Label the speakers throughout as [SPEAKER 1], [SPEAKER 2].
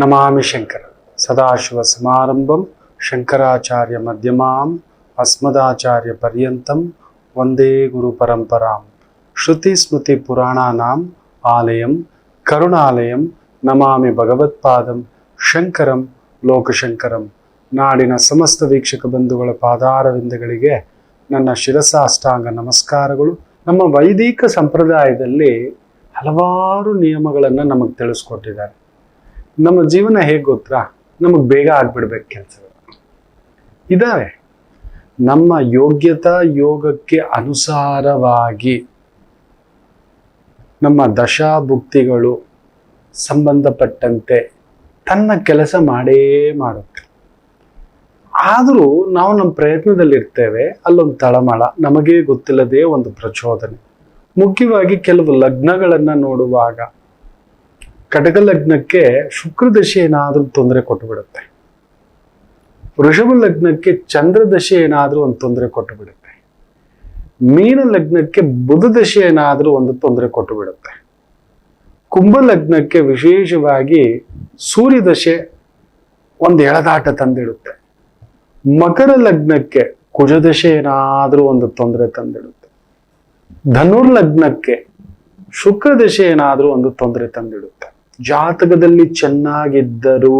[SPEAKER 1] ನಮಾಮಿ ಶಂಕರ ಸದಾಶಿವ ಸಮಾರಂಭಂ ಶಂಕರಾಚಾರ್ಯ ಮಧ್ಯಮಾಂ ಅಸ್ಮದಾಚಾರ್ಯ ಪರ್ಯಂತಂ ವಂದೇ ಗುರು ಪರಂಪರಾಂ ಶ್ರುತಿ ಸ್ಮೃತಿ ಪುರಾಣಾನಾಂ ಆಲಯಂ ಕರುಣಾಲಯಂ ನಮಾಮಿ ಭಗವತ್ಪಾದಂ ಶಂಕರಂ ಲೋಕಶಂಕರಂ ನಾಡಿನ ಸಮಸ್ತ ವೀಕ್ಷಕ ಬಂಧುಗಳ ಪಾದಾರವಿಂದಗಳಿಗೆ ನನ್ನ ಶಿರಸ ಅಷ್ಟಾಂಗ ನಮಸ್ಕಾರಗಳು. ನಮ್ಮ ವೈದಿಕ ಸಂಪ್ರದಾಯದಲ್ಲಿ ಹಲವಾರು ನಿಯಮಗಳನ್ನು ನಮಗೆ ತಿಳಿಸ್ಕೊಟ್ಟಿದ್ದಾರೆ. ನಮ್ಮ ಜೀವನ ಹೇಗೆ ಗೊತ್ತಾ? ನಮಗೆ ಬೇಗ ಆಗ್ಬಿಡ್ಬೇಕು ಕೆಲಸಗಳು. ಇದಾವೆ. ನಮ್ಮ ಯೋಗ್ಯತಾ ಯೋಗಕ್ಕೆ ಅನುಸಾರವಾಗಿ ನಮ್ಮ ದಶಾಭುಕ್ತಿಗಳು ಸಂಬಂಧಪಟ್ಟಂತೆ ತನ್ನ ಕೆಲಸ ಮಾಡೇ ಮಾಡುತ್ತೆ. ಆದರೂ ನಾವು ನಮ್ಮ ಪ್ರಯತ್ನದಲ್ಲಿರ್ತೇವೆ, ಅಲ್ಲೊಂದು ತಳಮಳ. ನಮಗೇ ಗೊತ್ತಿಲ್ಲದೆ ಒಂದು ಪ್ರಚೋದನೆ. ಮುಖ್ಯವಾಗಿ ಕೆಲವು ಲಗ್ನಗಳನ್ನು ನೋಡುವಾಗ ಕಟಕ ಲಗ್ನಕ್ಕೆ ಶುಕ್ರ ದಶೆ ಏನಾದರೂ ತೊಂದರೆ ಕೊಟ್ಟು ಬಿಡುತ್ತೆ ವೃಷಭ ಲಗ್ನಕ್ಕೆ ಚಂದ್ರ ದಶೆ ಏನಾದರೂ ಒಂದು ತೊಂದರೆ ಕೊಟ್ಟು ಬಿಡುತ್ತೆ ಮೀನ ಲಗ್ನಕ್ಕೆ ಬುಧ ದಶೆ ಏನಾದರೂ ಒಂದು ತೊಂದರೆ ಕೊಟ್ಟು ಬಿಡುತ್ತೆ ಕುಂಭ ಲಗ್ನಕ್ಕೆ ವಿಶೇಷವಾಗಿ ಸೂರ್ಯ ದಶೆ ಒಂದು ಎಳೆದಾಟ ತಂದಿಡುತ್ತೆ. ಮಕರ ಲಗ್ನಕ್ಕೆ ಕುಜದಶೆ ಏನಾದರೂ ಒಂದು ತೊಂದರೆ ತಂದಿಡುತ್ತೆ. ಧನುರ್ ಲಗ್ನಕ್ಕೆ ಶುಕ್ರ ದಶೆ ಏನಾದರೂ ಒಂದು ತೊಂದರೆ ತಂದಿಡುತ್ತೆ. ಜಾತಕದಲ್ಲಿ ಚೆನ್ನಾಗಿದ್ದರೂ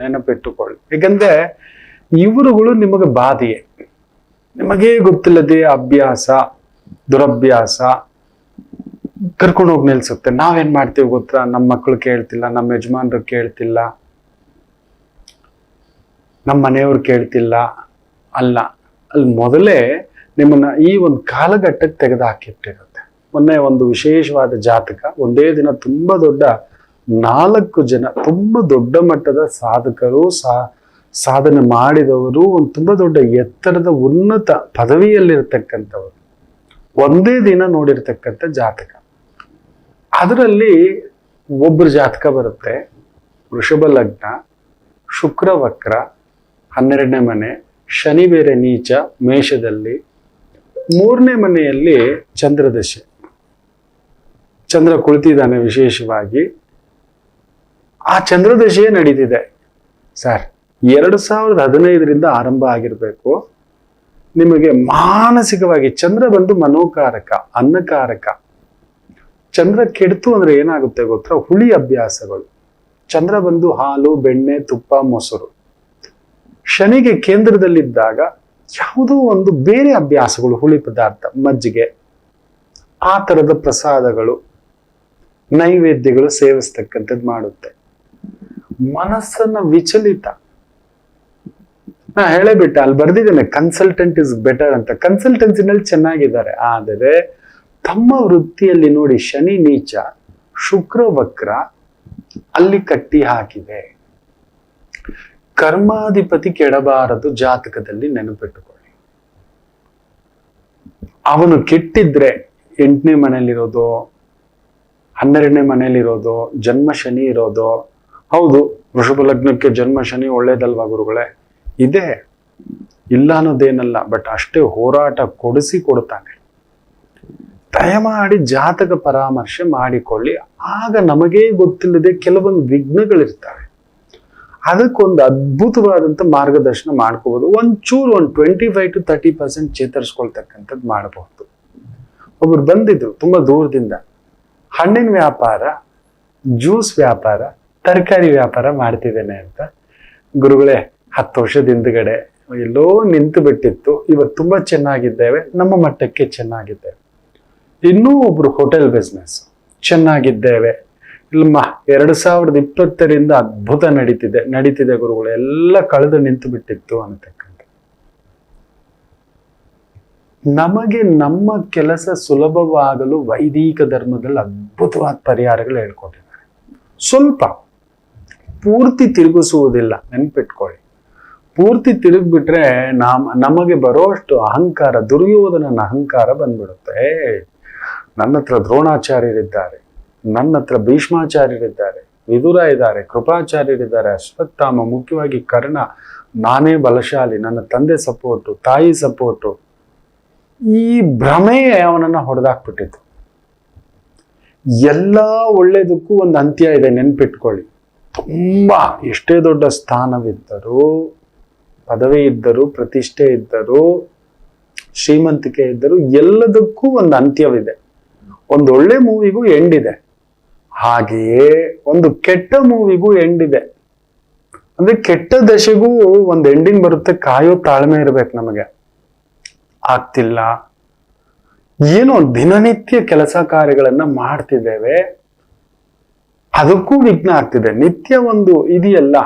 [SPEAKER 1] ನೆನಪಿಟ್ಟುಕೊಳ್ಳಿ. ಯಾಕಂದ್ರೆ ಇವರುಗಳು ನಿಮಗೆ ಬಾಧೆಯೇ. ನಿಮಗೇ ಗೊತ್ತಿಲ್ಲದೆ ಅಭ್ಯಾಸ, ದುರಭ್ಯಾಸ ಕರ್ಕೊಂಡು ಹೋಗಿ ನಿಲ್ಸುತ್ತೆ. ನಾವೇನ್ ಮಾಡ್ತೀವಿ ಗೊತ್ತಾ? ನಮ್ಮ ಮಕ್ಕಳು ಕೇಳ್ತಿಲ್ಲ, ನಮ್ಮ ಯಜಮಾನ್ರು ಕೇಳ್ತಿಲ್ಲ, ನಮ್ಮ ಮನೆಯವ್ರು ಕೇಳ್ತಿಲ್ಲ. ಅಲ್ಲ ಅಲ್ಲಿ ಮೊದಲೇ ನಿಮ್ಮನ್ನ ಈ ಒಂದು ಕಾಲಘಟ್ಟಕ್ಕೆ ತೆಗೆದು ಹಾಕಿಟ್ಟಿರುತ್ತೆ. ಮೊನ್ನೆ ಒಂದು ವಿಶೇಷವಾದ ಜಾತಕ, ಒಂದೇ ದಿನ ತುಂಬಾ ದೊಡ್ಡ ನಾಲ್ಕು ಜನ ತುಂಬಾ ದೊಡ್ಡ ಮಟ್ಟದ ಸಾಧಕರು, ಸಾ, ಸಾಧನೆ ಮಾಡಿದವರು, ಒಂದು ತುಂಬಾ ದೊಡ್ಡ ಎತ್ತರದ ಉನ್ನತ ಪದವಿಯಲ್ಲಿರ್ತಕ್ಕಂಥವ್ರು. ಒಂದೇ ದಿನ ನೋಡಿರ್ತಕ್ಕಂಥ ಜಾತಕ. ಅದರಲ್ಲಿ ಒಬ್ಬರು ಜಾತಕ ಬರುತ್ತೆ. ವೃಷಭ ಲಗ್ನ, ಶುಕ್ರ ವಕ್ರ, ಹನ್ನೆರಡನೇ ಮನೆ, ಶನಿ ಬೇರೆ ನೀಚ, ಮೇಷದಲ್ಲಿ. ಮೂರನೇ ಮನೆಯಲ್ಲಿ ಚಂದ್ರದಶೆ. ಚಂದ್ರ ಕುಳಿತಿದ್ದಾನೆ ವಿಶೇಷವಾಗಿ. ಆ ಚಂದ್ರದಶೆಯೇ ನಡೀತಿದೆ. ಸರ್, ಎರಡು ಸಾವಿರದ ಹದಿನೈದರಿಂದ ಆರಂಭ ಆಗಿರಬೇಕು. ನಿಮಗೆ ಮಾನಸಿಕವಾಗಿ ಚಂದ್ರ ಬಂದು ಮನೋಕಾರಕ, ಅನ್ನಕಾರಕ. ಚಂದ್ರ ಕೆಡ್ತು ಅಂದ್ರೆ ಏನಾಗುತ್ತೆ ಗೊತ್ತಾ? ಹುಳಿ ಅಭ್ಯಾಸಗಳು. ಚಂದ್ರ ಬಂದು ಹಾಲು, ಬೆಣ್ಣೆ, ತುಪ್ಪ, ಮೊಸರು. ಶನಿಗೆ ಕೇಂದ್ರದಲ್ಲಿದ್ದಾಗ ಯಾವುದೋ ಒಂದು ಬೇರೆ ಅಭ್ಯಾಸಗಳು, ಹುಳಿ ಪದಾರ್ಥ, ಮಜ್ಜಿಗೆ, ಆ ತರದ ಪ್ರಸಾದಗಳು, ನೈವೇದ್ಯಗಳು ಸೇವಿಸ್ತಕ್ಕಂಥದ್ದು ಮಾಡುತ್ತೆ. ಮನಸ್ಸನ್ನ ವಿಚಲಿತ. ನಾ ಹೇಳೇ ಬಿಟ್ಟ ಅಲ್ಲಿ ಬರ್ದಿದ್ದೇನೆ ಕನ್ಸಲ್ಟೆಂಟ್ ಇಸ್ ಬೆಟರ್ ಅಂತ. ಕನ್ಸಲ್ಟೆನ್ಸಿನಲ್ಲಿ ಚೆನ್ನಾಗಿದ್ದಾರೆ, ಆದರೆ ತಮ್ಮ ವೃತ್ತಿಯಲ್ಲಿ ನೋಡಿ ಶನಿ ನೀಚ, ಶುಕ್ರ ವಕ್ರ ಅಲ್ಲಿ ಕಟ್ಟಿ ಹಾಕಿದೆ. ಕರ್ಮಾಧಿಪತಿ ಕೆಡಬಾರದು ಜಾತಕದಲ್ಲಿ ನೆನಪಿಟ್ಟುಕೊಳ್ಳಿ. ಅವನು ಕೆಟ್ಟಿದ್ರೆ ಎಂಟನೇ ಮನೆಯಲ್ಲಿರೋದು, ಹನ್ನೆರಡನೇ ಮನೆಯಲ್ಲಿರೋದು, ಜನ್ಮ ಶನಿ ಇರೋದು ಹೌದು, ವೃಷಭ ಲಗ್ನಕ್ಕೆ ಜನ್ಮ ಶನಿ ಒಳ್ಳೇದಲ್ವಾ ಗುರುಗಳೇ? ಇದೆ. ಇಲ್ಲ ಅನ್ನೋದೇನಲ್ಲ ಬಟ್ ಅಷ್ಟೇ ಹೋರಾಟ ಕೊಡಿಸಿ ಕೊಡ್ತಾನೆ ದಯಮಾಡಿ ಜಾತಕ ಪರಾಮರ್ಶೆ ಮಾಡಿಕೊಳ್ಳಿ. ಆಗ ನಮಗೇ ಗೊತ್ತಿಲ್ಲದೆ ಕೆಲವೊಂದು ವಿಘ್ನಗಳಿರ್ತವೆ. ಅದಕ್ಕೊಂದು ಅದ್ಭುತವಾದಂಥ ಮಾರ್ಗದರ್ಶನ ಮಾಡ್ಕೋಬೋದು. ಒಂಚೂರು ಒಂದು twenty five to thirty percent ಚೇತರಿಸ್ಕೊಳ್ತಕ್ಕಂಥದ್ದು ಮಾಡಬಹುದು. ಒಬ್ರು ಬಂದಿದ್ರು, ತುಂಬಾ ದೂರದಿಂದ. ಹಣ್ಣಿನ ವ್ಯಾಪಾರ, ಜ್ಯೂಸ್ ವ್ಯಾಪಾರ ತರಕಾರಿ ವ್ಯಾಪಾರ ಮಾಡ್ತಿದ್ದೇನೆ ಅಂತ. ಗುರುಗಳೇ, ಹತ್ತು ವರ್ಷದ ಹಿಂದ್ಗಡೆ ಎಲ್ಲೋ ನಿಂತು ಬಿಟ್ಟಿತ್ತು. ಇವತ್ತು ತುಂಬಾ ಚೆನ್ನಾಗಿದ್ದೇವೆ. ನಮ್ಮ ಮಟ್ಟಕ್ಕೆ ಚೆನ್ನಾಗಿದ್ದೇವೆ. ಇನ್ನೂ ಒಬ್ರು ಹೋಟೆಲ್ ಬಿಸ್ನೆಸ್ ಚೆನ್ನಾಗಿದ್ದೇವೆ. ಇಲ್ಲಮ್ಮ ಎರಡು ಸಾವಿರದ ಇಪ್ಪತ್ತರಿಂದ ಅದ್ಭುತ ನಡೀತಿದೆ. ನಡೀತಿದೆ ಗುರುಗಳು, ಎಲ್ಲ ಕಳೆದು ನಿಂತು ಬಿಟ್ಟಿತ್ತು ಅನ್ನತಕ್ಕಂಥ ನಮಗೆ ನಮ್ಮ ಕೆಲಸ ಸುಲಭವಾಗಲು ವೈದಿಕ ಧರ್ಮದಲ್ಲಿ ಅದ್ಭುತವಾದ ಪರಿಹಾರಗಳು ಹೇಳ್ಕೊಟ್ಟಿದ್ದಾರೆ. ಸ್ವಲ್ಪ ಪೂರ್ತಿ ತಿರುಗಿಸುವುದಿಲ್ಲ. ನೆನ್ಪಿಟ್ಕೊಳ್ಳಿ. ಪೂರ್ತಿ ತಿರುಗಿಬಿಟ್ರೆ ನಮ್ಮ ನಮಗೆ ಬರೋಷ್ಟು ಅಹಂಕಾರ, ದುರ್ಯೋಧನನ ಅಹಂಕಾರ ಬಂದ್ಬಿಡುತ್ತೆ. ನನ್ನ ಹತ್ರ ದ್ರೋಣಾಚಾರ್ಯರಿದ್ದಾರೆ. ನನ್ನ ಹತ್ರ ಭೀಷ್ಮಾಚಾರ್ಯರಿದ್ದಾರೆ. ವಿದುರ ಇದ್ದಾರೆ, ಕೃಪಾಚಾರ್ಯರಿದ್ದಾರೆ. ಅಶ್ವತ್ಥಾಮ, ಮುಖ್ಯವಾಗಿ ಕರ್ಣ, ನಾನೇ ಬಲಶಾಲಿ, ನನ್ನ ತಂದೆ ಸಪೋರ್ಟು, ತಾಯಿ ಸಪೋರ್ಟು. ಈ ಭ್ರಮೆ ಅವನನ್ನ ಹೊಡೆದಾಕ್ಬಿಟ್ಟಿತ್ತು. ಎಲ್ಲ ಒಳ್ಳೇದಕ್ಕೂ ಒಂದು ಅಂತ್ಯ ಇದೆ, ನೆನ್ಪಿಟ್ಕೊಳ್ಳಿ. ತುಂಬಾ ಎಷ್ಟೇ ದೊಡ್ಡ ಸ್ಥಾನವಿದ್ದರೂ, ಪದವಿ ಇದ್ದರೂ, ಪ್ರತಿಷ್ಠೆ ಇದ್ದರೂ, ಶ್ರೀಮಂತಿಕೆ ಇದ್ದರೂ ಎಲ್ಲದಕ್ಕೂ ಒಂದು ಅಂತ್ಯವಿದೆ. ಒಂದು ಒಳ್ಳೆ ಮೂವಿಗೂ ಎಂಡ್ ಇದೆ. ಹಾಗೆಯೇ ಒಂದು ಕೆಟ್ಟ ಮೂವಿಗೂ ಎಂಡ್ ಇದೆ. ಅಂದ್ರೆ ಕೆಟ್ಟ ದಶೆಗೂ ಒಂದು ಎಂಡಿಂಗ್ ಬರುತ್ತೆ, ಕಾಯೋ ತಾಳ್ಮೆ ಇರಬೇಕು ನಮಗೆ. ಆಗ್ತಿಲ್ಲ. ಏನೋ ದಿನನಿತ್ಯ ಕೆಲಸ ಕಾರ್ಯಗಳನ್ನ ಮಾಡ್ತಿದ್ದೇವೆ. ಅದಕ್ಕೂ ವಿಘ್ನ ಆಗ್ತಿದೆ. ನಿತ್ಯ ಒಂದು ಇದೆಯಲ್ಲ,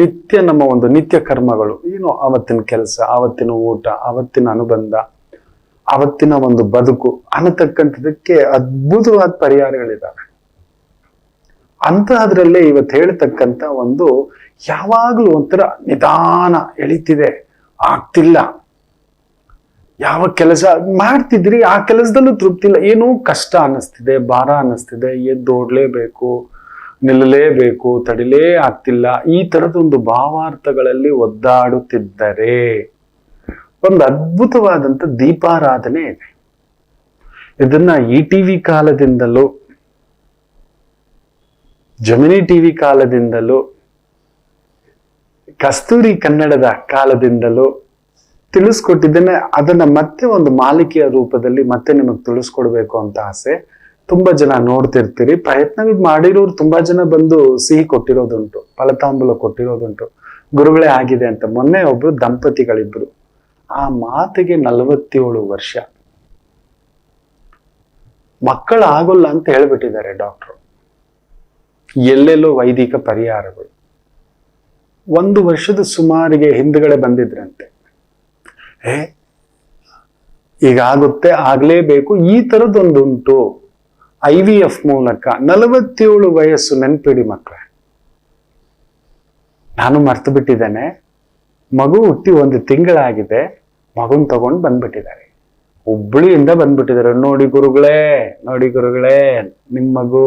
[SPEAKER 1] ನಿತ್ಯ ನಮ್ಮ ಒಂದು ನಿತ್ಯ ಕರ್ಮಗಳು. ಏನು ಅವತ್ತಿನ ಕೆಲಸ ಅವತ್ತಿನ ಊಟ ಅವತ್ತಿನ ಅನುಬಂಧ ಅವತ್ತಿನ ಒಂದು ಬದುಕು ಅನ್ನತಕ್ಕಂಥದಕ್ಕೆ ಅದ್ಭುತವಾದ ಪರಿಹಾರಗಳಿದ್ದಾವೆ. ಅಂತಹದ್ರಲ್ಲೇ ಇವತ್ತು ಹೇಳ್ತಕ್ಕಂಥ ಒಂದು ಯಾವಾಗ್ಲೂ ಒಂಥರ ನಿಧಾನ ಎಳಿತಿದೆ. ಆಗ್ತಿಲ್ಲ. ಯಾವ ಕೆಲಸ ಮಾಡ್ತಿದ್ರಿ, ಆ ಕೆಲಸದಲ್ಲೂ ತೃಪ್ತಿ ಇಲ್ಲ ಏನೋ ಕಷ್ಟ ಅನ್ನಿಸ್ತಿದೆ, ಭಾರ ಅನ್ನಿಸ್ತಿದೆ ಎದ್ದು ಓಡ್ಲೇಬೇಕು ನಿಲ್ಲಲೇಬೇಕು, ತಡಿಲೇ ಆಗ್ತಿಲ್ಲ. ಈ ತರದೊಂದು ಭಾವಾರ್ಥಗಳಲ್ಲಿ ಒದ್ದಾಡುತ್ತಿದ್ದರೆ ಒಂದು ಅದ್ಭುತವಾದಂತ ದೀಪಾರಾಧನೆ ಇದೆ. ಇದನ್ನ ಇ ಟಿವಿ ಕಾಲದಿಂದಲೂ, ಜಮಿನಿ ಟಿವಿ ಕಾಲದಿಂದಲೂ, ಕಸ್ತೂರಿ ಕನ್ನಡದ ಕಾಲದಿಂದಲೂ ತಿಳಿಸ್ಕೊಟ್ಟಿದ್ದೇನೆ. ಅದನ್ನ ಮತ್ತೆ ಒಂದು ಮಾಲಿಕೆಯ ರೂಪದಲ್ಲಿ ಮತ್ತೆ ನಿಮಗೆ ತಿಳಿಸ್ಕೊಡ್ಬೇಕು ಅಂತ ಆಸೆ. ತುಂಬಾ ಜನ ನೋಡ್ತಿರ್ತೀರಿ. ಪ್ರಯತ್ನಗಳು ಮಾಡಿರೋರು ತುಂಬಾ ಜನ ಬಂದು ಸಿಹಿ ಕೊಟ್ಟಿರೋದುಂಟು, ಫಲತಾಂಬುಲ ಕೊಟ್ಟಿರೋದುಂಟು. ಗುರುಗಳೇ ಆಗಿದೆ ಅಂತ. ಮೊನ್ನೆ ಒಬ್ರು ದಂಪತಿಗಳಿಬ್ರು. ಆ ಮಾತಿಗೆ ನಲವತ್ತೇಳು ವರ್ಷ. ಮಕ್ಕಳು ಆಗೋಲ್ಲ ಅಂತ ಹೇಳ್ಬಿಟ್ಟಿದ್ದಾರೆ ಡಾಕ್ಟ್ರು. ಎಲ್ಲೆಲ್ಲೋ ವೈದಿಕ ಪರಿಹಾರಗಳು. ಒಂದು ವರ್ಷದ ಸುಮಾರಿಗೆ ಹಿಂದ್ಗಡೆ ಬಂದಿದ್ರಂತೆ. ಏ, ಈಗ ಆಗುತ್ತೆ, ಆಗ್ಲೇಬೇಕು, ಈ ತರದೊಂದು ಉಂಟು ಐ ವಿ ಎಫ್ ಮೂಲಕ ನಲವತ್ತೇಳು ವಯಸ್ಸು ನೆನ್ಪಿಡಿ ಮಕ್ಕಳೇ ನಾನು ಮರ್ತು ಬಿಟ್ಟಿದ್ದೇನೆ. ಮಗು ಹುಟ್ಟಿ ಒಂದು ತಿಂಗಳಾಗಿದೆ. ಮಗುನ್ ತಗೊಂಡು ಬಂದ್ಬಿಟ್ಟಿದ್ದಾರೆ. ಹುಬ್ಳಿಯಿಂದ ಬಂದ್ಬಿಟ್ಟಿದ್ದಾರೆ. ನೋಡಿ ಗುರುಗಳೇ ನೋಡಿ ಗುರುಗಳೇ ನಿಮ್ಮ ಮಗು.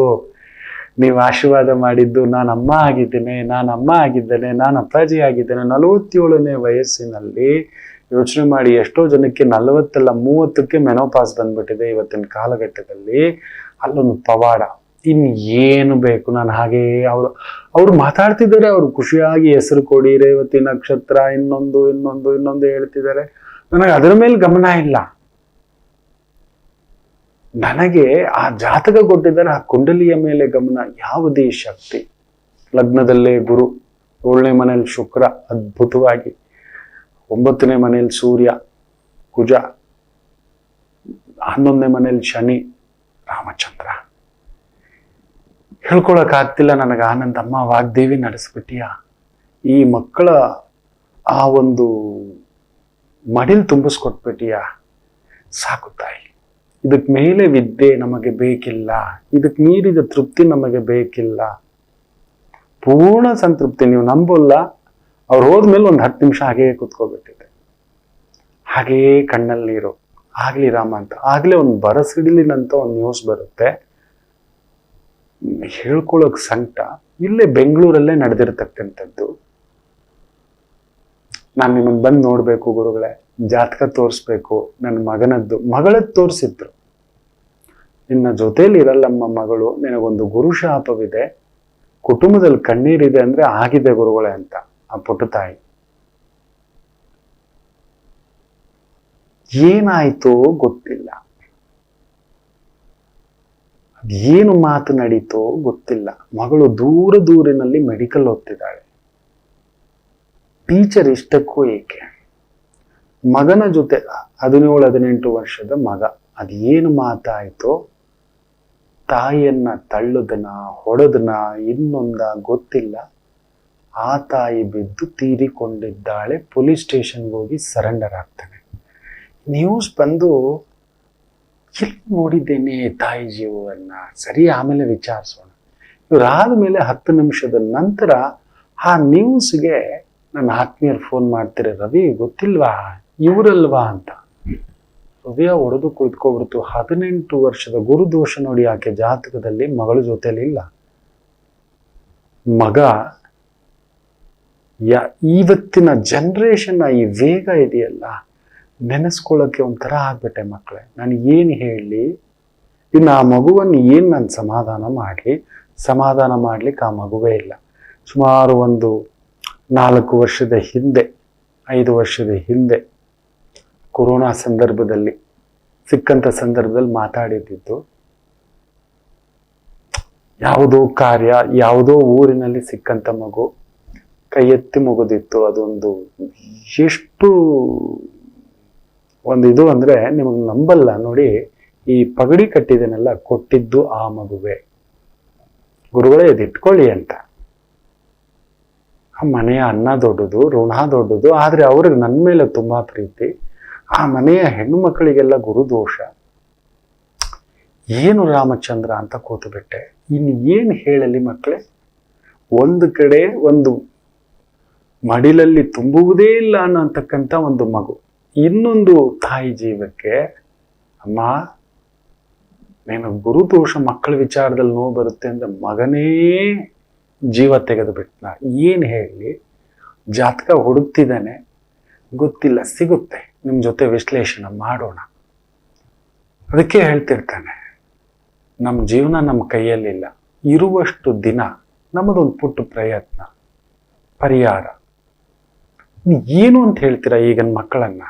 [SPEAKER 1] ನೀವು ಆಶೀರ್ವಾದ ಮಾಡಿದ್ದು ನಾನು ಅಮ್ಮ ಆಗಿದ್ದೇನೆ, ನಾನು ಅಮ್ಮ ಆಗಿದ್ದೇನೆ, ನಾನು ಅಪ್ಪಾಜಿ ಆಗಿದ್ದೇನೆ. ನಲವತ್ತೇಳನೇ ವಯಸ್ಸಿನಲ್ಲಿ ಯೋಚನೆ ಮಾಡಿ ಎಷ್ಟೋ ಜನಕ್ಕೆ ನಲವತ್ತಲ್ಲ ಮೂವತ್ತಕ್ಕೆ ಮೆನೋಪಾಸ್ ಬಂದ್ಬಿಟ್ಟಿದೆ ಇವತ್ತಿನ ಕಾಲಘಟ್ಟದಲ್ಲಿ. ಅಲ್ಲೊಂದು ಪವಾಡ. ಇನ್ನು ಏನು ಬೇಕು? ನಾನು ಹಾಗೆ ಅವರು, ಅವ್ರು ಮಾತಾಡ್ತಿದ್ದಾರೆ, ಅವ್ರು ಖುಷಿಯಾಗಿ ಹೆಸರು ಕೊಡಿ, ರೇವತಿ ನಕ್ಷತ್ರ, ಇನ್ನೊಂದು ಇನ್ನೊಂದು ಇನ್ನೊಂದು ಹೇಳ್ತಿದ್ದಾರೆ. ನನಗೆ ಅದರ ಮೇಲೆ ಗಮನ ಇಲ್ಲ. ನನಗೆ ಆ ಜಾತಕ ಕೊಟ್ಟಿದ್ದಾರೆ, ಆ ಕುಂಡಲಿಯ ಮೇಲೆ ಗಮನ ಯಾವುದೇ ಶಕ್ತಿ. ಲಗ್ನದಲ್ಲೇ ಗುರು, ಏಳನೇ ಮನೇಲಿ ಶುಕ್ರ, ಅದ್ಭುತವಾಗಿ. ಒಂಬತ್ತನೇ ಮನೇಲಿ ಸೂರ್ಯ, ಕುಜ, ಹನ್ನೊಂದನೇ ಮನೇಲಿ ಶನಿ. ರಾಮಚಂದ್ರ. ಹೇಳ್ಕೊಳಕ್ಕಾಗ್ತಿಲ್ಲ ನನಗೆ ಆನಂದಮ್ಮ ವಾಗ್ದೇವಿ ನಡೆಸ್ಬಿಟ್ಟಿಯ. ಈ ಮಕ್ಕಳ ಆ ಒಂದು ಮಡಿಲ್ ತುಂಬಿಸ್ಕೊಟ್ಬಿಟ್ಟಿಯ. ಸಾಕು ತಾಯಿ, ಇದಕ್ ಮೇಲೆ ವಿದ್ಯೆ ನಮಗೆ ಬೇಕಿಲ್ಲ, ಇದಕ್ ಮೀರಿದ ತೃಪ್ತಿ ನಮಗೆ ಬೇಕಿಲ್ಲ. ಪೂರ್ಣ ಸಂತೃಪ್ತಿ, ನೀವು ನಂಬಲ್ಲ, ಅವ್ರು ಹೋದ್ಮೇಲೆ ಒಂದು ಹತ್ತು ನಿಮಿಷ ಹಾಗೇ ಕುತ್ಕೋಬಿಟ್ಟಿದೆ ಹಾಗೆಯೇ ಕಣ್ಣಲ್ಲಿ ನೀರು ಆಗ್ಲಿ ರಾಮ ಅಂತ. ಆಗ್ಲೇ ಒಂದು ಬರಸಿಡಿಲಿನಂತ ಒಂದು ನ್ಯೂಸ್ ಬರುತ್ತೆ. ಹೇಳ್ಕೊಳ್ಳೋಕೆ ಸಂಕಟ. ಇಲ್ಲೇ ಬೆಂಗಳೂರಲ್ಲೇ ನಡೆದಿರ್ತಕ್ಕಂಥದ್ದು. ನಾನು ನಿಮ್ಮನ್ನು ಬಂದು ನೋಡಬೇಕು ಗುರುಗಳೇ. ಜಾತಕ ತೋರಿಸ್ಬೇಕು. ನನ್ನ ಮಗನದ್ದು. ಮಗಳದ್ದು ತೋರಿಸಿದ್ರು. ನಿನ್ನ ಜೊತೇಲಿ ಇರಲ್ಲಮ್ಮ ಮಗಳು. ನಿನಗೊಂದು ಗುರು ಶಾಪವಿದೆ. ಕುಟುಂಬದಲ್ಲಿ ಕಣ್ಣೀರಿದೆ ಅಂದ್ರೆ ಆಗಿದೆ ಗುರುಗಳೇ ಅಂತ ಆ ಪುಟ್ಟ ತಾಯಿ. ಏನಾಯ್ತೋ ಗೊತ್ತಿಲ್ಲ. ಏನು ಮಾತು ನಡೀತೋ ಗೊತ್ತಿಲ್ಲ. ಮಗಳು ದೂರ ದೂರಿನಲ್ಲಿ ಮೆಡಿಕಲ್ ಓದ್ತಿದ್ದಾಳೆ. ಟೀಚರ್ ಇಷ್ಟಕ್ಕೂ ಏಕೆ? ಮಗನ ಜೊತೆ, ಹದಿನೇಳು, ಹದಿನೆಂಟು ವರ್ಷದ ಮಗ ಅದೇನು ಮಾತಾಯ್ತೋ? ತಾಯಿಯನ್ನ ತಳ್ಳದನ ಹೊಡೆದನ ಇನ್ನೊಂದ ಗೊತ್ತಿಲ್ಲ. ಆ ತಾಯಿ ಬಿದ್ದು ತೀರಿಕೊಂಡಿದ್ದಾಳೆ ಪೊಲೀಸ್ ಸ್ಟೇಷನ್ಗೆ ಹೋಗಿ ಸರೆಂಡರ್ ಆಗ್ತಾನೆ ನ್ಯೂಸ್ ಬಂದು ಎಲ್ಲಿ ನೋಡಿದ್ದೇನೆ ತಾಯಿ ಜೀವವನ್ನ ಸರಿ, ಆಮೇಲೆ ವಿಚಾರಿಸೋಣ. ಇವರಾದ ಮೇಲೆ ಹತ್ತು ನಿಮಿಷದ ನಂತರ ಆ ನ್ಯೂಸ್ಗೆ ನನ್ನ ಆತ್ಮೀಯರು ಫೋನ್ ಮಾಡ್ತಾರೆ ರವಿ, ಗೊತ್ತಿಲ್ವಾ? ಇವರಲ್ವಾ ಅಂತ. ಹೃದಯ ಒಡೆದು ಕುಳಿತುಕೊಬಿಡ್ತು ಹದಿನೆಂಟು ವರ್ಷದ ಗುರುದೋಷ ನೋಡಿ ಆಕೆ ಜಾತಕದಲ್ಲಿ ಮಗಳ ಜೊತೆಲಿ ಇಲ್ಲ. ಮಗ, ಯ ಇವತ್ತಿನ ಜನ್ರೇಷನ್ ಈ ವೇಗ ಇದೆಯಲ್ಲ? ನೆನೆಸ್ಕೊಳ್ಳೋಕೆ ಒಂಥರ ಆಗ್ಬಿಟ್ಟೆ ಮಕ್ಕಳೇ. ನಾನು ಏನು ಹೇಳಲಿ ಇನ್ನು ಆ ಮಗುವನ್ನು ಏನು ನಾನು ಸಮಾಧಾನ ಮಾಡಲಿ? ಸಮಾಧಾನ ಮಾಡಲಿಕ್ಕೆ ಆ ಮಗುವೇ ಇಲ್ಲ. ಸುಮಾರು ಒಂದು ನಾಲ್ಕು ವರ್ಷದ ಹಿಂದೆ, ಐದು ವರ್ಷದ ಹಿಂದೆ ಕೊರೋನಾ ಸಂದರ್ಭದಲ್ಲಿ, ಸಿಕ್ಕಂಥ ಸಂದರ್ಭದಲ್ಲಿ ಮಾತಾಡಿದ್ದು ಯಾವುದೋ ಕಾರ್ಯ, ಯಾವುದೋ ಊರಿನಲ್ಲಿ ಸಿಕ್ಕಂಥ ಮಗು ಕೈ ಎತ್ತಿ ಮುಗಿದಿತ್ತು. ಅದೊಂದು ಎಷ್ಟು ಒಂದು ಇದು ಅಂದ್ರೆ ನಿಮಗೆ ನಂಬಲ್ಲ, ನೋಡಿ ಈ ಪಗಡಿ ಕಟ್ಟಿದನೆಲ್ಲ ಕೊಟ್ಟಿದ್ದು ಆ ಮಗುವೆ. ಗುರುಗಳೇ ಇದಿಟ್ಕೊಳ್ಳಿ ಅಂತ. ಆ ಮನೆಯ ಅನ್ನ ದೊಡ್ಡದು, ಋಣ ದೊಡ್ಡದು, ಆದ್ರೆ ಅವ್ರಿಗೆ ನನ್ನ ಮೇಲೆ ತುಂಬಾ ಪ್ರೀತಿ. ಆ ಮನೆಯ ಹೆಣ್ಣು ಮಕ್ಕಳಿಗೆಲ್ಲ ಗುರುದೋಷ ಏನು ರಾಮಚಂದ್ರ ಅಂತ ಕೂತುಬಿಟ್ಟೆ. ಇನ್ನು ಏನು ಹೇಳಲಿ ಮಕ್ಕಳೇ ಒಂದು ಕಡೆ ಒಂದು ಮಡಿಲಲ್ಲಿ ತುಂಬುವುದೇ ಇಲ್ಲ ಅನ್ನತಕ್ಕಂಥ ಒಂದು ಮಗು. ಇನ್ನೊಂದು ತಾಯಿ ಜೀವಕ್ಕೆ, ಅಮ್ಮ, ನೀನು ಗುರುದೋಷ ಮಕ್ಕಳ ವಿಚಾರದಲ್ಲಿ ನೋವು ಬರುತ್ತೆ ಅಂದ್ರೆ ಮಗನೇ ಜೀವ ತೆಗೆದು ಬಿಟ್ನ ಏನು ಹೇಳಿ, ಜಾತಕ ಹುಡುಕ್ತಿದ್ದಾನೆ, ಗೊತ್ತಿಲ್ಲ, ಸಿಗುತ್ತೆ. ನಿಮ್ಮ ಜೊತೆ ವಿಶ್ಲೇಷಣೆ ಮಾಡೋಣ. ಅದಕ್ಕೆ ಹೇಳ್ತಿರ್ತಾನೆ ನಮ್ಮ ಜೀವನ ನಮ್ಮ ಕೈಯಲ್ಲಿಲ್ಲ. ಇರುವಷ್ಟು ದಿನ ನಮ್ಮದೊಂದು ಪುಟ್ಟ ಪ್ರಯತ್ನ, ಪರಿಹಾರ. ಏನು ಅಂತ ಹೇಳ್ತೀರಾ ಈಗಿನ ಮಕ್ಕಳನ್ನ?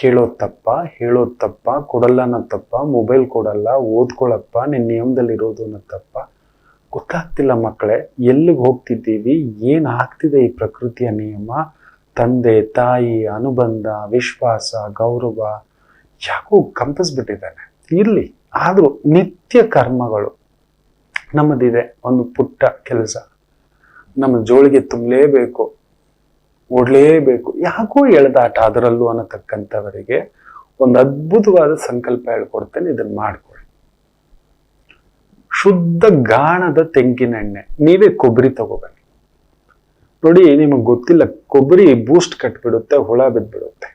[SPEAKER 1] ಕೇಳೋದ್ ತಪ್ಪ ಹೇಳೋದ್ ತಪ್ಪ ಕೊಡಲ್ಲ ಅನ್ನೋದ್ ತಪ್ಪ ಮೊಬೈಲ್ ಕೊಡಲ್ಲ, ಓದ್ಕೊಳಪ್ಪ, ನಿನ್ನ ನಿಯಮದಲ್ಲಿ ಇರೋದು ಅನ್ನೋದ್ ತಪ್ಪ. ಗೊತ್ತಾಗ್ತಿಲ್ಲ ಮಕ್ಕಳೇ, ಎಲ್ಲಿಗೆ ಹೋಗ್ತಿದ್ದೀವಿ, ಏನು ಆಗ್ತಿದೆ ಈ ಪ್ರಕೃತಿಯ ನಿಯಮ? ತಂದೆ, ತಾಯಿ, ಅನುಬಂಧ, ವಿಶ್ವಾಸ, ಗೌರವ, ಯಾಕೋ ಕಂಪಿಸ್ಬಿಟ್ಟಿದ್ದಾನೆ. ಇರಲಿ, ಆದರೂ ನಿತ್ಯ ಕರ್ಮಗಳು. ನಮ್ಮದಿದೆ, ಒಂದು ಪುಟ್ಟ ಕೆಲಸ. ನಮ್ಮ ಜೋಳಿಗೆ ತುಂಬಲೇಬೇಕು. ಓಡ್ಲೇಬೇಕು. ಯಾಕೋ ಎಳೆದಾಟ ಅದರಲ್ಲೂ ಅನ್ನತಕ್ಕಂಥವರಿಗೆ ಒಂದು ಅದ್ಭುತವಾದ ಸಂಕಲ್ಪ ಹೇಳ್ಕೊಡ್ತೇನೆ ಇದನ್ನು ಮಾಡ್ಕೊಳ್ಳಿ. ಶುದ್ಧ ಗಾಣದ ತೆಂಗಿನೆಣ್ಣೆ ನೀವೇ ಕೊಬ್ಬರಿ ತಗೋಬನ್ನಿ ನೋಡಿ, ನಿಮಗೆ ಗೊತ್ತಿಲ್ಲ, ಕೊಬ್ಬರಿ ಬೂಸ್ಟ್ ಕಟ್ಬಿಡುತ್ತೆ, ಹುಳ ಬಿದ್ದ್ಬಿಡುತ್ತೆ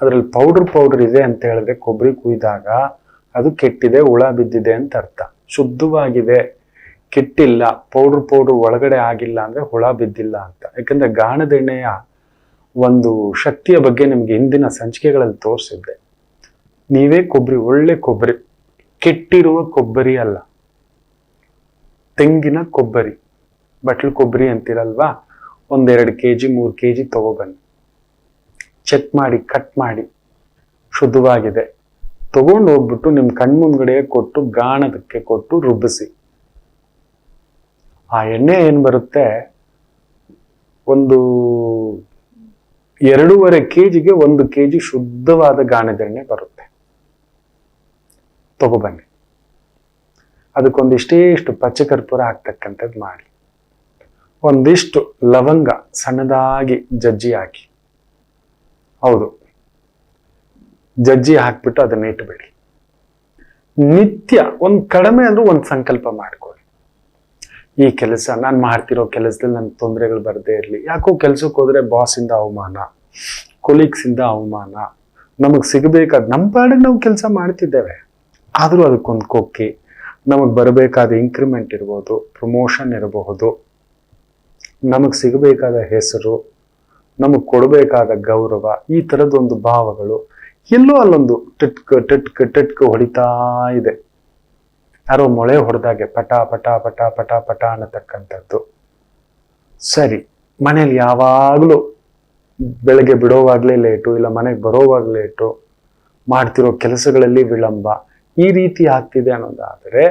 [SPEAKER 1] ಅದ್ರಲ್ಲಿ ಪೌಡರ್ ಪೌಡರ್ ಇದೆ ಅಂತ ಹೇಳಿದ್ರೆ ಕೊಬ್ಬರಿ ಕುಯ್ದಾಗ ಅದು ಕೆಟ್ಟಿದೆ, ಹುಳ ಬಿದ್ದಿದೆ ಅಂತ ಅರ್ಥ. ಶುದ್ಧವಾಗಿದೆ, ಕೆಟ್ಟಿಲ್ಲ, ಪೌಡರ್ ಪೌಡರ್ ಒಳಗಡೆ ಆಗಿಲ್ಲ ಅಂದ್ರೆ ಹುಳ ಬಿದ್ದಿಲ್ಲ ಅಂತ. ಯಾಕಂದ್ರೆ ಗಾಣದೆಣ್ಣೆಯ ಒಂದು ಶಕ್ತಿಯ ಬಗ್ಗೆ ನಿಮಗೆ ಹಿಂದಿನ ಸಂಚಿಕೆಗಳಲ್ಲಿ ತೋರಿಸಿದ್ದೆ. ನೀವೇ ಕೊಬ್ಬರಿ ಒಳ್ಳೆ ಕೊಬ್ಬರಿ ಕೆಟ್ಟಿರುವ ಕೊಬ್ಬರಿ ಅಲ್ಲ. ತೆಂಗಿನ ಕೊಬ್ಬರಿ, ಬಟ್ಲು ಕೊಬ್ಬರಿ ಅಂತಿರಲ್ವಾ? ಒಂದೆರಡು ಕೆ ಜಿ ಮೂರು ಕೆ ಜಿ ತಗೊಬನ್ನಿ. ಚೆಕ್ ಮಾಡಿ, ಕಟ್ ಮಾಡಿ. ಶುದ್ಧವಾಗಿದೆ. ತಗೊಂಡು ಹೋಗ್ಬಿಟ್ಟು ನಿಮ್ಮ ಕಣ್ಮುಂದ್ಗಡೆ ಕೊಟ್ಟು, ಗಾಣದಕ್ಕೆ ಕೊಟ್ಟು ರುಬ್ಬಿಸಿ. ಆ ಎಣ್ಣೆ ಏನು ಬರುತ್ತೆ? ಒಂದು ಎರಡೂವರೆ ಕೆ ಜಿಗೆ ಒಂದು ಕೆ ಜಿ ಶುದ್ಧವಾದ ಗಾಣೆದೆಣ್ಣೆ ಬರುತ್ತೆ. ತಗೊಬನ್ನಿ ಅದಕ್ಕೊಂದಿಷ್ಟೇ ಇಷ್ಟು ಪಚ್ಚಕರ್ಪೂರ ಹಾಕ್ತಕ್ಕಂಥದ್ದು ಮಾಡಿ. ಒಂದಿಷ್ಟು ಲವಂಗ ಸಣ್ಣದಾಗಿ ಜಜ್ಜಿ ಹಾಕಿ. ಹೌದು. ಜಜ್ಜಿ ಹಾಕ್ಬಿಟ್ಟು ಅದನ್ನ ಇಟ್ಬೇಡಿ ನಿತ್ಯ ಒಂದು ಕಡಿಮೆ ಅಂದ್ರೂ ಒಂದು ಸಂಕಲ್ಪ ಮಾಡ್ಕೊಳ್ಳಿ. ಈ ಕೆಲಸ, ನಾನು ಮಾಡ್ತಿರೋ ಕೆಲಸದಲ್ಲಿ ನನ್ನ ತೊಂದರೆಗಳು ಬರದೇ ಇರಲಿ. ಯಾಕೋ ಕೆಲಸಕ್ಕೆ ಹೋದರೆ ಬಾಸ್ ಇಂದ ಅವಮಾನ ಕೊಲೀಗ್ಸಿಂದ ಅವಮಾನ, ನಮಗೆ ಸಿಗಬೇಕಾದ ನಮ್ಮ ಪಾಡಿಗೆ ನಾವು ಕೆಲಸ ಮಾಡ್ತಿದ್ದೇವೆ. ಆದರೂ ಅದಕ್ಕೊಂದು ಕೊಕ್ಕಿ, ನಮಗೆ ಬರಬೇಕಾದ ಇನ್ಕ್ರಿಮೆಂಟ್ ಇರ್ಬೋದು ಪ್ರಮೋಷನ್ ಇರಬಹುದು ನಮಗೆ ಸಿಗಬೇಕಾದ ಹೆಸರು, ನಮಗೆ ಕೊಡಬೇಕಾದ ಗೌರವ, ಈ ಥರದೊಂದು ಭಾವಗಳು ಎಲ್ಲೋ ಅಲ್ಲೊಂದು ಟಟ್ಕ ಟಟ್ಕ ಟಟ್ಕ ಹೊಡಿತಾ ಇದೆ. ಯಾರೋ ಮೊಳೆ ಹೊಡೆದಾಗೆ ಪಟ ಪಟ ಪಟ ಪಟ ಪಟ ಅನ್ನತಕ್ಕಂಥದ್ದು. ಸರಿ, ಮನೇಲಿ ಯಾವಾಗಲೂ ಬೆಳಗ್ಗೆ ಬಿಡೋವಾಗಲೇ ಲೇಟು, ಇಲ್ಲ ಮನೆಗೆ ಬರೋವಾಗ ಲೇಟು, ಮಾಡ್ತಿರೋ ಕೆಲಸಗಳಲ್ಲಿ ವಿಳಂಬ, ಈ ರೀತಿ ಆಗ್ತಿದೆ ಅನ್ನೋದಾದರೆ,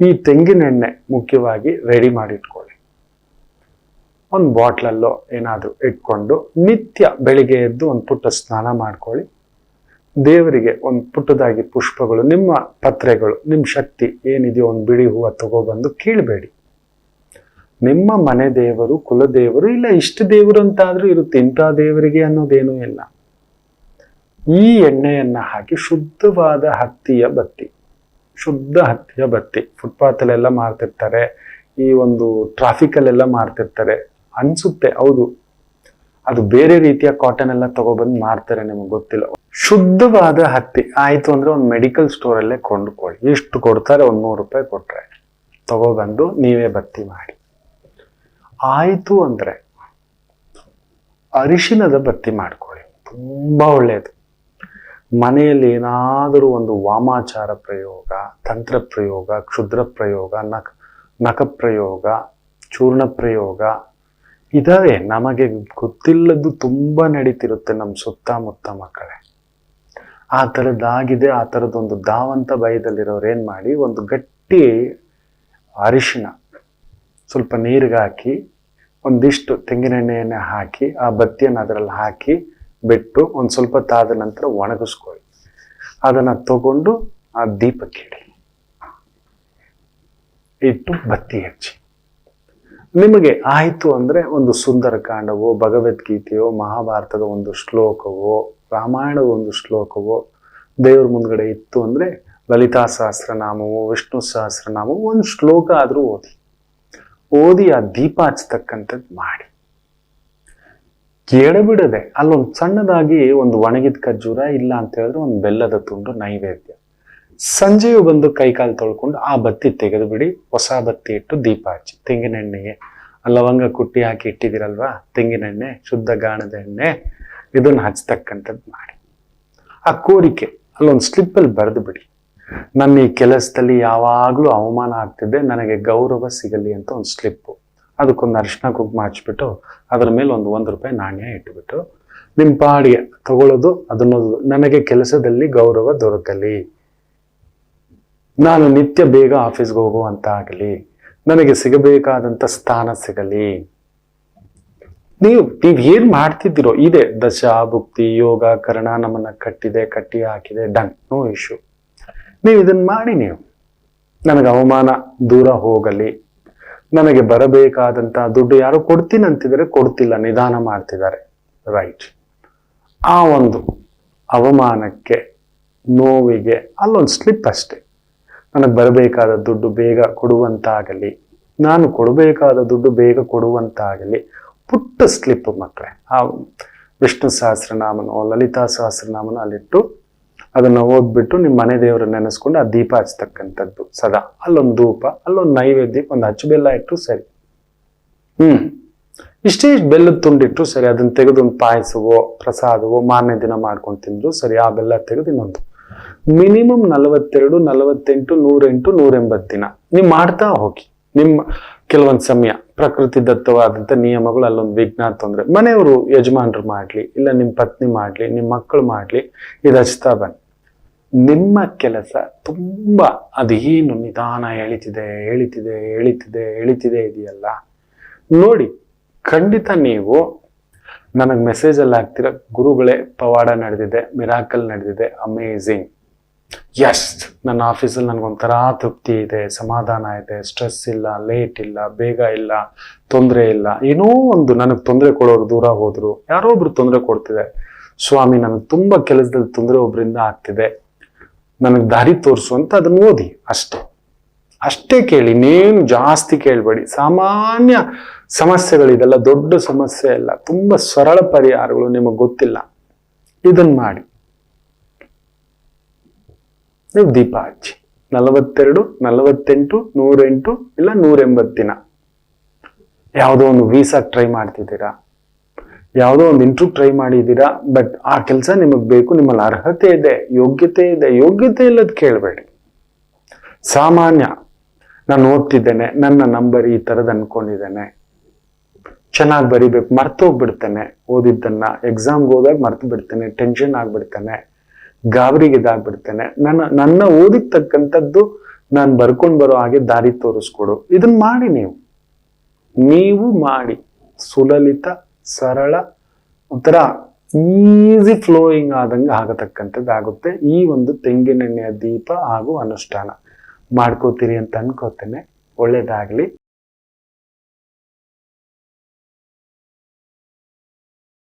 [SPEAKER 1] ಈ ತೆಂಗಿನೆಣ್ಣೆ ಮುಖ್ಯವಾಗಿ ರೆಡಿ ಮಾಡಿ ಇಟ್ಕೊಳ್ಳಿ ಒಂದು ಬಾಟ್ಲಲ್ಲೋ ಏನಾದರೂ ಇಟ್ಕೊಂಡು ನಿತ್ಯ ಬೆಳಿಗ್ಗೆ ಎದ್ದು ಒಂದು ಪುಟ್ಟ ಸ್ನಾನ ಮಾಡ್ಕೊಳ್ಳಿ. ದೇವರಿಗೆ ಒಂದು ಪುಟ್ಟದಾಗಿ ಪುಷ್ಪಗಳು, ನಿಮ್ಮ ಪತ್ರೆಗಳು, ನಿಮ್ಮ ಶಕ್ತಿ ಏನಿದೆಯೋ ಒಂದು ಬಿಳಿ ಹೂವು ತಗೊಬಂದು ಕೀಳಬೇಡಿ. ನಿಮ್ಮ ಮನೆ ದೇವರು, ಕುಲದೇವರು ಇಲ್ಲ, ಇಷ್ಟ ದೇವರು ಅಂತಾದರೂ ಇರುತ್ತೆ, ಇಂಥ ದೇವರಿಗೆ ಅನ್ನೋದೇನೂ ಇಲ್ಲ. ಈ ಎಣ್ಣೆಯನ್ನು ಹಾಕಿ ಶುದ್ಧವಾದ ಹತ್ತಿಯ ಬತ್ತಿ, ಶುದ್ಧ ಹತ್ತಿಯ ಬತ್ತಿ ಫುಟ್ಪಾತಲ್ಲೆಲ್ಲ ಮಾರ್ತಿರ್ತಾರೆ, ಈ ಒಂದು ಟ್ರಾಫಿಕಲ್ಲೆಲ್ಲ ಮಾರ್ತಿರ್ತಾರೆ, ಅನ್ಸುತ್ತೆ, ಹೌದು. ಅದು ಬೇರೆ ರೀತಿಯ ಕಾಟನ್ ಎಲ್ಲ ತಗೊಬಂದು ಮಾರ್ತಾರೆ ನಿಮಗೆ ಗೊತ್ತಿಲ್ಲ. ಶುದ್ಧವಾದ ಹತ್ತಿ. ಆಯ್ತು ಅಂದ್ರೆ ಒಂದು ಮೆಡಿಕಲ್ ಸ್ಟೋರ್ ಅಲ್ಲೇ ಕೊಂಡ್ಕೊಳ್ಳಿ. ಎಷ್ಟು ಕೊಡ್ತಾರೆ ಒಂದು ನೂರು ರೂಪಾಯಿ ಕೊಟ್ರೆ. ತಗೋಬಂದು ನೀವೇ ಬತ್ತಿ ಮಾಡಿ. ಆಯ್ತು ಅಂದ್ರೆ ಅರಿಶಿನದ ಬತ್ತಿ ಮಾಡ್ಕೊಳ್ಳಿ. ತುಂಬಾ ಒಳ್ಳೆಯದು ಮನೆಯಲ್ಲಿ ಏನಾದರೂ ಒಂದು ವಾಮಾಚಾರ ಪ್ರಯೋಗ, ತಂತ್ರ ಪ್ರಯೋಗ, ಕ್ಷುದ್ರ ಪ್ರಯೋಗ, ನಕ ನಖ ಪ್ರಯೋಗ, ಚೂರ್ಣ ಪ್ರಯೋಗ ಇದಾವೆ, ನಮಗೆ ಗೊತ್ತಿಲ್ಲದ್ದು ತುಂಬಾ ನಡೀತಿರುತ್ತೆ ನಮ್ಮ ಸುತ್ತಮುತ್ತ ಮಕ್ಕಳೇ. ಆ ಥರದ್ದಾಗಿದೆ ಆ ಥರದೊಂದು ದಾವಂತ ಭಯದಲ್ಲಿರೋರು ಏನು ಮಾಡಿ, ಒಂದು ಗಟ್ಟಿ ಅರಿಶಿನ ಸ್ವಲ್ಪ ನೀರಿಗೆ ಹಾಕಿ, ಒಂದಿಷ್ಟು ತೆಂಗಿನೆಣ್ಣೆಯನ್ನು ಹಾಕಿ, ಆ ಬತ್ತಿಯನ್ನು ಅದರಲ್ಲಿ ಹಾಕಿ, ಬಿಟ್ಟು ಒಂದು ಸ್ವಲ್ಪ ತಾದ ನಂತರ ಒಣಗಿಸ್ಕೊಳ್ಳಿ. ಅದನ್ನು ತಗೊಂಡು ಆ ದೀಪಕ್ಕೆ ಇಡಿ. ಇಟ್ಟು ಬತ್ತಿ ಹಚ್ಚಿ. ನಿಮಗೆ ಆಯಿತು ಅಂದರೆ ಒಂದು ಸುಂದರ ಕಾಂಡವೋ ಭಗವದ್ಗೀತೆಯೋ ಮಹಾಭಾರತದ ಒಂದು ಶ್ಲೋಕವೋ, ರಾಮಾಯಣದ ಒಂದು ಶ್ಲೋಕವೋ, ದೇವ್ರ ಮುಂದ್ಗಡೆ ಇತ್ತು ಅಂದರೆ ಲಲಿತಾ ಸಹಸ್ರನಾಮವೋ, ವಿಷ್ಣು ಸಹಸ್ರನಾಮವೋ, ಒಂದು ಶ್ಲೋಕ ಆದರೂ ಓದಿ. ಓದಿ ಆ ದೀಪ ಹಚ್ತಕ್ಕಂಥದ್ದು ಮಾಡಿ. ಕೇಳಬಿಡದೆ ಅಲ್ಲೊಂದು ಸಣ್ಣದಾಗಿ ಒಂದು ಒಣಗಿದ ಖರ್ಜೂರ ಇಲ್ಲ ಅಂತ ಹೇಳಿದ್ರೆ ಒಂದು ಬೆಲ್ಲದ ತುಂಡು ನೈವೇದ್ಯ. ಸಂಜೆಯು ಬಂದು ಕೈಕಾಲು ತೊಳ್ಕೊಂಡು ಆ ಬತ್ತಿ ತೆಗೆದು ಬಿಡಿ ಹೊಸ ಬತ್ತಿ ಇಟ್ಟು ದೀಪ ಹಚ್ಚಿ. ತೆಂಗಿನ ಎಣ್ಣೆಗೆ ಲವಂಗ ಕುಟ್ಟಿ ಹಾಕಿ ಇಟ್ಟಿದ್ದೀರಲ್ವಾ? ತೆಂಗಿನೆಣ್ಣೆ ಶುದ್ಧ ಗಾಣದ ಎಣ್ಣೆ, ಇದನ್ನು ಹಚ್ಚತಕ್ಕಂಥದ್ದು ಮಾಡಿ. ಆ ಕೋರಿಕೆ, ಅಲ್ಲೊಂದು ಸ್ಲಿಪ್ಪಲ್ಲಿ ಬರೆದು ಬಿಡಿ ನನ್ನ ಈ ಕೆಲಸದಲ್ಲಿ ಯಾವಾಗಲೂ ಅವಮಾನ ಆಗ್ತಿದೆ ನನಗೆ ಗೌರವ ಸಿಗಲಿ ಅಂತ ಒಂದು ಸ್ಲಿಪ್ಪು. ಅದಕ್ಕೊಂದು ಅರಿಶಿನ ಕುಂಕುಮ ಹಚ್ಬಿಟ್ಟು, ಅದರ ಮೇಲೆ ಒಂದು ಒಂದು ರೂಪಾಯಿ ನಾಣ್ಯ ಇಟ್ಬಿಟ್ಟು, ನಿಮ್ಮ ಪಾಡಿಗೆ ತಗೊಳ್ಳೋದು, ಅದನ್ನೋದು, ನನಗೆ ಕೆಲಸದಲ್ಲಿ ಗೌರವ ದೊರಕಲಿ. ನಾನು ನಿತ್ಯ ಬೇಗ ಆಫೀಸ್ಗೆ ಹೋಗುವಂತ ಆಗಲಿ ನನಗೆ ಸಿಗಬೇಕಾದಂಥ ಸ್ಥಾನ ಸಿಗಲಿ. ನೀವು ನೀವು ಏನು ಮಾಡ್ತಿದ್ದೀರೋ, ಇದೆ ದಶ ಭುಕ್ತಿ ಯೋಗ ಕರ್ಣ ನಮ್ಮನ್ನ ಕಟ್ಟಿದೆ, ಕಟ್ಟಿ ಹಾಕಿದೆ, ಡನ್, ನೋ ಇಶ್ಯೂ. ನೀವು ಇದನ್ನ ಮಾಡಿ ನೀವು. ನನಗೆ ಅವಮಾನ ದೂರ ಹೋಗಲಿ. ನನಗೆ ಬರಬೇಕಾದಂತ ದುಡ್ಡು ಯಾರು ಕೊಡ್ತೀನಿ ಅಂತಿದ್ರೆ ಕೊಡ್ತಿಲ್ಲ, ನಿಧಾನ ಮಾಡ್ತಿದ್ದಾರೆ. ರೈಟ್. ಆ ಒಂದು ಅವಮಾನಕ್ಕೆ, ನೋವಿಗೆ, ಅಲ್ಲೊಂದು ಸ್ಲಿಪ್ ಅಷ್ಟೇ. ನನಗೆ ಬರಬೇಕಾದ ದುಡ್ಡು ಬೇಗ ಕೊಡುವಂತಾಗಲಿ, ನಾನು ಕೊಡಬೇಕಾದ ದುಡ್ಡು ಬೇಗ ಕೊಡುವಂತಾಗಲಿ, ಪುಟ್ಟ ಸ್ಲಿಪ್ ಮಕ್ಕಳೇ ಆ ವಿಷ್ಣು ಸಹಸ್ರನಾಮನೋ, ಲಲಿತಾ ಸಹಸ್ರನಾಮನೋ ಅಲ್ಲಿಟ್ಟು ಅದನ್ನು ಓದ್ಬಿಟ್ಟು ನಿಮ್ಮ ಮನೆ ದೇವರ ನೆನೆಸ್ಕೊಂಡು ಆ ದೀಪ ಹಚ್ತಕ್ಕಂಥದ್ದು ಸದಾ. ಅಲ್ಲೊಂದು ಧೂಪ, ಅಲ್ಲೊಂದು ನೈವೇದ್ಯಕ್ಕೆ ಒಂದು ಹಚ್ಚು ಬೆಲ್ಲ ಇಟ್ಟು ಸರಿ. ಹ್ಮ್. ಇಷ್ಟು ಬೆಲ್ಲದ ತುಂಡಿಟ್ಟು ಸರಿ. ಅದನ್ನ ತೆಗೆದು ಒಂದು ಪಾಯಸವೋ, ಪ್ರಸಾದವೋ ಮಾರನೇ ದಿನ ಮಾಡ್ಕೊಂಡು ತಿಂದ್ರು ಸರಿ. ಆ ಬೆಲ್ಲ ತೆಗೆದು ಇನ್ನೊಂದು ಮಿನಿಮಮ್ ನಲವತ್ತೆರಡು, ನಲವತ್ತೆಂಟು, ನೂರೆಂಟು ನೂರೆಂಬತ್ತು ದಿನ ನೀವು ಮಾಡ್ತಾ ಹೋಗಿ. ನಿಮ್ಮ ಕೆಲವೊಂದು ಸಮಯ, ಪ್ರಕೃತಿ ದತ್ತವಾದಂಥ ನಿಯಮಗಳು, ಅಲ್ಲೊಂದು ವಿಘ್ನ, ತೊಂದರೆ. ಮನೆಯವರು ಯಜಮಾನರು ಮಾಡಲಿ, ಇಲ್ಲ ನಿಮ್ಮ ಪತ್ನಿ ಮಾಡಲಿ ನಿಮ್ಮ ಮಕ್ಕಳು ಮಾಡಲಿ, ಇದು ಹಚ್ತಾ ಬನ್ನಿ. ನಿಮ್ಮ ಕೆಲಸ ತುಂಬ ಅದೇನು ನಿಧಾನ ಎಳಿತಿದೆ ಎಳಿತಿದೆ ಎಳಿತಿದೆ ಎಳಿತಿದೆ ಇದೆಯಲ್ಲ? ನೋಡಿ, ಖಂಡಿತ ನೀವು ನನಗೆ ಮೆಸೇಜಲ್ಲಿ ಹಾಕ್ತಿರ, ಗುರುಗಳೇ ಪವಾಡ ನಡೆದಿದೆ ಮಿರಾಕಲ್ ನಡೆದಿದೆ ಅಮೇಝಿಂಗ್ ಎಸ್ ನನ್ನ ಆಫೀಸಲ್ಲಿ ನನಗೊಂಥರ ತೃಪ್ತಿ ಇದೆ, ಸಮಾಧಾನ ಇದೆ ಸ್ಟ್ರೆಸ್ ಇಲ್ಲ ಲೇಟ್ ಇಲ್ಲ, ಬೇಗ ಇಲ್ಲ, ತೊಂದರೆ ಇಲ್ಲ. ಏನೋ ಒಂದು ನನಗೆ ತೊಂದರೆ ಕೊಡೋರು ದೂರ ಹೋದ್ರು, ಯಾರೋ ಒಬ್ರು ತೊಂದರೆ ಕೊಡ್ತಿದೆ. ಸ್ವಾಮಿ, ನನಗೆ ತುಂಬಾ ಕೆಲಸದಲ್ಲಿ ತೊಂದರೆ ಒಬ್ರಿಂದ ಆಗ್ತಿದೆ. ನನಗೆ ದಾರಿ ತೋರಿಸು ಅಂತ ಅದನ್ನ ಓದಿ, ಅಷ್ಟೇ. ಅಷ್ಟೇ ಕೇಳಿ, ಇನ್ನೇನು ಜಾಸ್ತಿ ಕೇಳಬೇಡಿ. ಸಾಮಾನ್ಯ ಸಮಸ್ಯೆಗಳಿದೆಲ್ಲ ದೊಡ್ಡ ಸಮಸ್ಯೆ ಅಲ್ಲ. ತುಂಬಾ ಸರಳ ಪರಿಹಾರಗಳು ನಿಮಗೆ ಗೊತ್ತಿಲ್ಲ. ಇದನ್ನ ಮಾಡಿ. ನೀವು ದೀಪ ಹಚ್ಚಿ. ನಲವತ್ತೆರಡು, ನಲವತ್ತೆಂಟು, ನೂರೆಂಟು, ಇಲ್ಲ ನೂರೆಂಬತ್ತು ದಿನ ಯಾವುದೋ ಒಂದು ವೀಸಾ ಟ್ರೈ ಮಾಡ್ತಿದ್ದೀರಾ? ಯಾವುದೋ ಒಂದು ಇಂಟ್ರೂ ಟ್ರೈ ಮಾಡಿದ್ದೀರಾ? ಬಟ್ ಆ ಕೆಲಸ ನಿಮಗೆ ಬೇಕು, ನಿಮ್ಮಲ್ಲಿ ಅರ್ಹತೆ ಇದೆ, ಯೋಗ್ಯತೆ ಇದೆ, ಯೋಗ್ಯತೆ ಇಲ್ಲದ ಕೇಳಬೇಡಿ. ಸಾಮಾನ್ಯ, ನಾನು ಓದ್ತಿದ್ದೇನೆ, ನನ್ನ ನಂಬರ್ ಈ ಥರದ್ದು ಅನ್ಕೊಂಡಿದ್ದೇನೆ. ಚೆನ್ನಾಗಿ ಬರಿಬೇಕು ಮರ್ತೋಗ್ಬಿಡ್ತೇನೆ ಓದಿದ್ದನ್ನ. ಎಕ್ಸಾಮ್ಗೆ ಹೋದಾಗ ಮರ್ತು ಬಿಡ್ತೇನೆ ಟೆನ್ಷನ್ ಆಗ್ಬಿಡ್ತೇನೆ. ಗಾಬರಿಗೆ ಇದಾಗ್ಬಿಡ್ತೇನೆ ನನ್ನ ನನ್ನ ಓದಿದ ತಕ್ಕಂಥದ್ದು ನಾನು ಬರ್ಕೊಂಡು ಬರೋ ಹಾಗೆ ದಾರಿ ತೋರಿಸ್ಕೊಡು. ಇದನ್ನ ಮಾಡಿ ನೀವು. ನೀವು ಮಾಡಿ. ಸುಲಲಿತ, ಸರಳ, ಒಂಥರ ಈಸಿ ಫ್ಲೋಯಿಂಗ್ ಆದಂಗೆ ಆಗತಕ್ಕಂಥದ್ದು ಆಗುತ್ತೆ ಈ ಒಂದು ತೆಂಗಿನೆಣ್ಣೆಯ ದೀಪ ಹಾಗೂ ಅನುಷ್ಠಾನ. ಮಾಡ್ಕೋತೀರಿ ಅಂತ ಅನ್ಕೋತೇನೆ. ಒಳ್ಳೇದಾಗ್ಲಿ.